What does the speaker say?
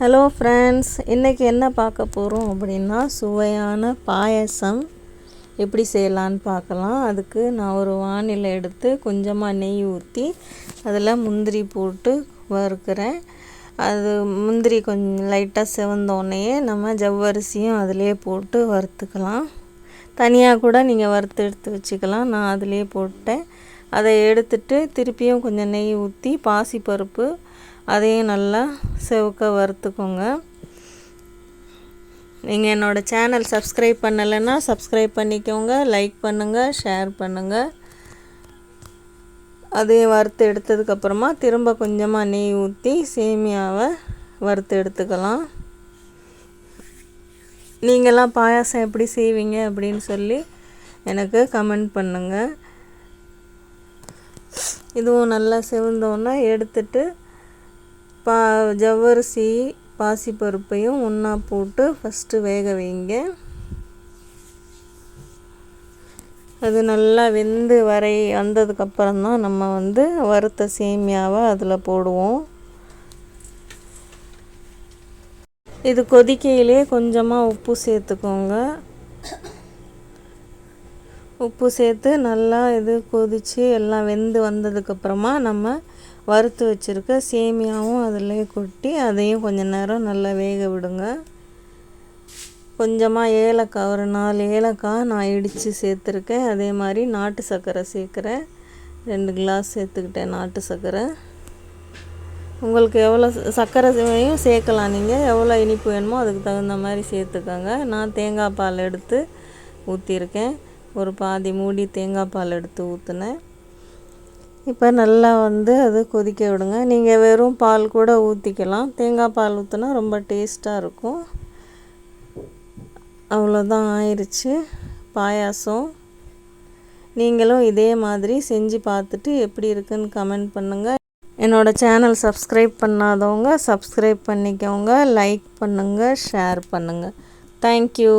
Hello friends இன்றைக்கி என்ன பார்க்க போகிறோம் அப்படின்னா சுவையான பாயசம். எப்படி செய்யலான்னு பார்க்கலாம். அதுக்கு நான் ஒரு வானிலை எடுத்து கொஞ்சமாக நெய் ஊற்றி அதில் முந்திரி போட்டு வறுக்கிறேன். அது முந்திரி கொஞ்சம் லைட்டாக செவந்தோடனேயே நம்ம ஜவ்வரிசியும் அதிலே போட்டு வறுத்துக்கலாம். தனியாக கூட நீங்கள் வறுத்து எடுத்து வச்சுக்கலாம். நான் அதிலே போட்டேன். அதை எடுத்துட்டு திருப்பியும் கொஞ்சம் நெய் ஊற்றி பாசிப்பருப்பு அதையும் நல்லா செவக்க வறுத்துக்கோங்க. நீங்கள் என்னோடய சேனல் சப்ஸ்கிரைப் பண்ணலைன்னா சப்ஸ்கிரைப் பண்ணிக்கோங்க லைக் பண்ணுங்கள் ஷேர் பண்ணுங்கள் அதையும் வறுத்து எடுத்ததுக்கப்புறமா திரும்ப கொஞ்சமாக நெய் ஊற்றி சேமியாவை வறுத்து எடுத்துக்கலாம். நீங்களாம் பாயாசம் எப்படி செய்வீங்க அப்படின்னு சொல்லி எனக்கு கமெண்ட் பண்ணுங்கள் இதுவும் நல்லா செவந்தோன்னா எடுத்துட்டு பா ஜவ்வரிசி பாசிப்பருப்பையும் ஒன்றா போட்டு ஃபஸ்ட்டு வேக வைங்க. அது நல்லா வெந்து வரை வந்ததுக்கப்புறம் தான் நம்ம வந்து வறுத்த சேமியாவை அதில் போடுவோம். இது கொதிக்கையிலே கொஞ்சமாக உப்பு சேர்த்துக்கோங்க. உப்பு சேர்த்து நல்லா இது கொதித்து எல்லாம் வெந்து வந்ததுக்கப்புறமா நம்ம வறுத்து வச்சுருக்க சேமியாவும் அதுலேயே கொட்டி அதையும் கொஞ்சம் நேரம் நல்லா வேக விடுங்க. கொஞ்சமாக ஏலக்காய் ஒரு நாலு ஏலக்காய் நான் இடித்து சேர்த்துருக்கேன். அதே மாதிரி நாட்டு சர்க்கரை சேர்க்குறேன். ரெண்டு கிளாஸ் சேர்த்துக்கிட்டேன் நாட்டு சர்க்கரை. உங்களுக்கு எவ்வளோ சர்க்கரையும் சேர்க்கலாம் நீங்கள் எவ்வளோ இனிப்பு வேணுமோ அதுக்கு தகுந்த மாதிரி சேர்த்துக்கோங்க. நான் தேங்காய் பால் எடுத்து ஊற்றிருக்கேன் ஒரு பாதி மூடி தேங்காய் பால் எடுத்து ஊற்றுனேன் இப்போ நல்லா வந்து அது கொதிக்க விடுங்க. நீங்கள் வெறும் பால் கூட ஊற்றிக்கலாம் தேங்காய் பால் ஊற்றினா ரொம்ப டேஸ்ட்டாக இருக்கும். அவ்வளோதான் ஆயிடுச்சு பாயாசம். நீங்களும் இதே மாதிரி செஞ்சு பார்த்துட்டு எப்படி இருக்குன்னு கமெண்ட் பண்ணுங்கள் என்னோடய சேனல் சப்ஸ்கிரைப் பண்ணாதவங்க சப்ஸ்கிரைப் பண்ணிக்கோங்க லைக் பண்ணுங்கள் ஷேர் பண்ணுங்கள் தேங்க்யூ